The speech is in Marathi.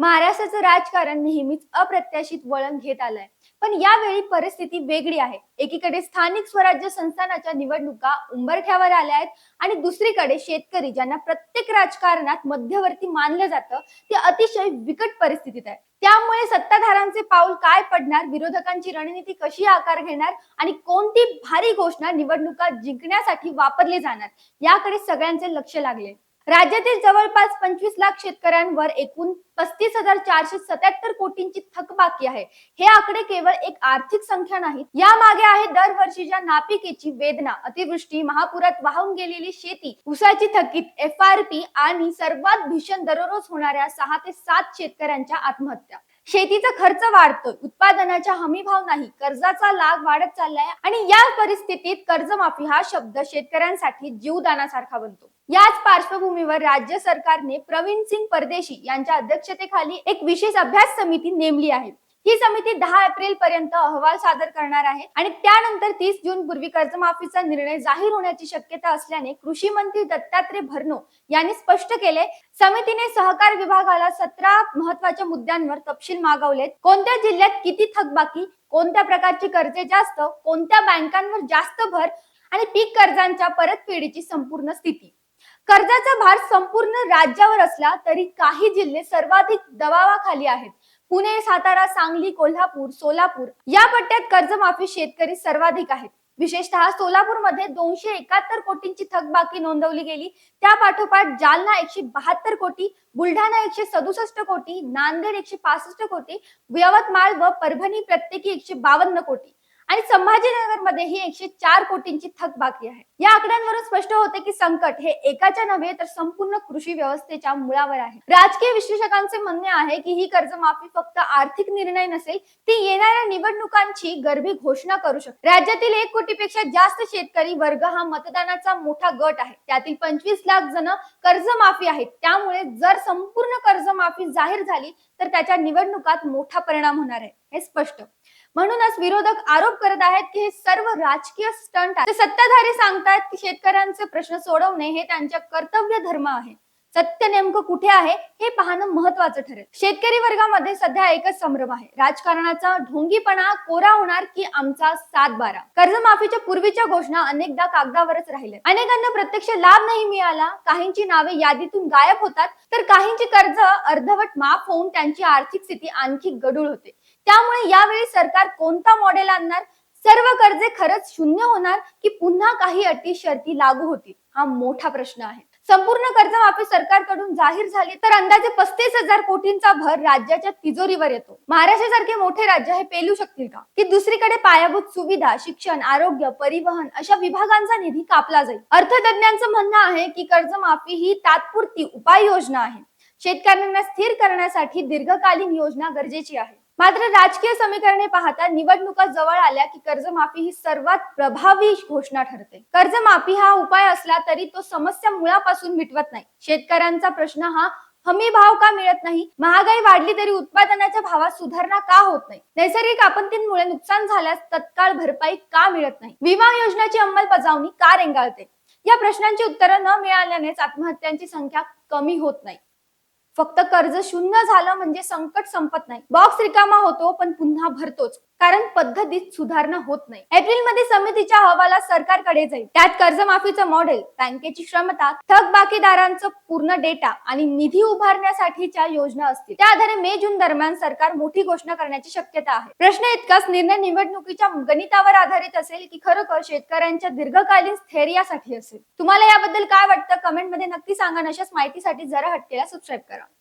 महाराष्ट्राचं राजकारण नेहमीच अप्रत्याशित वळण घेत आलंय. पण यावेळी परिस्थिती वेगळी आहे. एकीकडे स्थानिक स्वराज्य संस्थानाच्या निवडणुका उंबरठ्यावर आल्या आहेत आणि दुसरीकडे शेतकरी ज्यांना प्रत्येक राजकारणात मध्यवर्ती मानलं जातं ते अतिशय बिकट परिस्थितीत आहे. त्यामुळे सत्ताधाऱ्यांचे पाऊल काय पडणार? विरोधकांची रणनीती कशी आकार घेणार? आणि कोणती भारी घोषणा निवडणुका जिंकण्यासाठी वापरली जाणार? याकडे सगळ्यांचे लक्ष लागले. राज्यातील जवळपास पंचवीस लाख शेतकऱ्यांवर एकूण पस्तीस हजार चारशे सत्याहत्तर कोटींची थकबाकी आहे. हे आकडे केवळ एक आर्थिक संख्या नाही या मागे आहे दरवर्षीच्या नापिकेची वेदना अतिवृष्टी महापुरात वाहून गेलेली शेती उसाची थकीत एफ आर पी आणि सर्वात भीषण दररोज होणाऱ्या सहा ते सात शेतकऱ्यांच्या आत्महत्या. शेतीचा खर्च वाढतोय उत्पादनाच्या हमी भाव नाही कर्जाचा लाभ वाढत चाललाय आणि या परिस्थितीत कर्जमाफी हा शब्द शेतकऱ्यांसाठी जीवदानासारखा बनतो. याच पार्श्वभूमीवर राज्य सरकारने प्रवीण सिंग परदेशी यांच्या अध्यक्षतेखाली एक विशेष अभ्यास समिती नेमली आहे. ही समिती दहा एप्रिल पर्यंत अहवाल सादर करणार आहे आणि त्यानंतर तीस जून पूर्वी कर्जमाफीचा निर्णय जाहीर होण्याची शक्यता असल्याने कृषी मंत्री दत्तात्रय भरनो यांनी स्पष्ट केले समितीने सहकार विभागाला सतरा महत्त्वाच्या मुद्द्यांवर तपशील मागवलेत. कोणत्या जिल्ह्यात किती थकबाकी कोणत्या प्रकारची कर्जे जास्त कोणत्या बँकांवर जास्त भर आणि पीक कर्जांच्या परतफेडीची संपूर्ण स्थिती? कर्जाचा भार संपूर्ण राज्यावर असला तरी काही जिल्हे सर्वाधिक दबावाखाली आहेत. पुणे सातारा सांगली कोल्हापूर सोलापूर या पट्ट्यात कर्जमाफी शेतकरी सर्वाधिक आहेत. विशेषतः सोलापूरमध्ये दोनशे एकाहत्तर कोटींची थकबाकी नोंदवली गेली. त्या पाठोपाठ जालना एकशे बहात्तर कोटी बुलढाणा एकशे सदुसष्ट कोटी नांदेड एकशे पासष्ट कोटी यवतमाळ व परभणी प्रत्येकी एकशे बावन्न कोटी. आणि संभाजीनगरमध्ये ही एकशे चार कोटींची थकबाकी आहे. या आकड्यांवरून स्पष्ट होते की संकट हे एकाच्या नव्हे तर संपूर्ण कृषी व्यवस्थेच्या मुळावर आहे. राजकीय विश्लेषकांचे म्हणणे आहे की ही कर्जमाफी फक्त आर्थिक निर्णय नसेल ती येणाऱ्या निवडणुकांची गर्भी घोषणा करू शकते. राज्यातील एक कोटीपेक्षा जास्त शेतकरी वर्ग हा मतदानाचा मोठा गट आहे. त्यातील पंचवीस लाख जण कर्जमाफी आहेत. त्यामुळे जर संपूर्ण कर्जमाफी जाहीर झाली तर त्याच्या निवडणुकात मोठा परिणाम होणार आहे. हे स्पष्ट. म्हणूनच विरोधक आरोप करत आहेत की हे सर्व राजकीय स्टंट आहे सत्ताधारी सांगतात की शेतकऱ्यांचे प्रश्न सोडवणे हे त्यांच्या कर्तव्य धर्म आहे. सत्य नेमकं कुठे आहे हे पाहणं महत्वाचं ठरेल. शेतकरी वर्गामध्ये सध्या एकच संभ्रम आहे. राजकारणाचा ढोंगीपणा कोरा होणार की आमचा सात बारा कर्जमाफीच्या पूर्वीच्या घोषणा अनेकदा कागदावरच राहिल्या अनेकांना प्रत्यक्ष लाभ नाही मिळाला. काहींची नावे यादीतून गायब होतात. तर काहींची कर्ज अर्धवट माफ होऊन त्यांची आर्थिक स्थिती आणखी गडूळ होते. त्यामुळे यावेळी सरकार कोणता मॉडेल आणणार? सर्व कर्जे खरंच शून्य होणार की पुन्हा काही अटी शर्ती लागू होतील? हा मोठा प्रश्न आहे. संपूर्ण कर्जमाफी सरकारकडून जाहीर झाली तर अंदाजे पस्तीस हजार कोटींचा भर राज्याच्या तिजोरीवर येतो. महाराष्ट्रासारखे मोठे राज्य हे पेलू शकतील का? की दुसरीकडे पायाभूत सुविधा शिक्षण आरोग्य परिवहन अशा विभागांचा निधी कापला जाईल? अर्थतज्ञांचं म्हणणं आहे की कर्जमाफी ही तात्पुरती उपाययोजना आहे. शेतकऱ्यांना स्थिर करण्यासाठी दीर्घकालीन योजना गरजेची आहे. मात्र राजकीय समीकरणे पाहता निवडणुका जवळ आल्या की कर्जमाफी ही सर्वात प्रभावी घोषणा ठरते. कर्जमाफी हा उपाय असला तरी तो समस्या मुळापासून मिटवत नाही. शेतकऱ्यांचा प्रश्न हा हमी भाव का मिळत नाही? महागाई वाढली तरी उत्पादनाच्या भावात सुधारणा का होत नाही? नैसर्गिक आपत्तींमुळे नुकसान झाल्यास तत्काळ भरपाई का मिळत नाही? विमा योजनेची अंमलबजावणी का रेंगाळते? या प्रश्नांची उत्तरं न मिळाल्यानेच आत्महत्यांची संख्या कमी होत नाही. फक्त कर्ज शून्य झालं म्हणजे संकट संपत नाही. बॉक्स रिकामा होतो पण पुन्हा भरतोच. कारण पद्धतीत सुधारणा होत नाही. एप्रिलमध्ये समितीच्या अहवालात सरकारकडे जाईल. त्यात कर्जमाफीचं मॉडेल बँकेची क्षमता थकबाकीदारांचं पूर्ण डेटा आणि निधी उभारण्यासाठीच्या योजना असतील. त्या आधारे मे जून दरम्यान सरकार मोठी घोषणा करण्याची शक्यता आहे. प्रश्न इतकाच निर्णय निवडणुकीच्या गणितावर आधारित असेल की खरोखर शेतकऱ्यांच्या दीर्घकालीन स्थैर्यासाठी असेल. तुम्हाला याबद्दल काय वाटतं? कमेंटमध्ये नक्की सांगा अशाच माहितीसाठी जरा हटकेला सबस्क्राईब करा.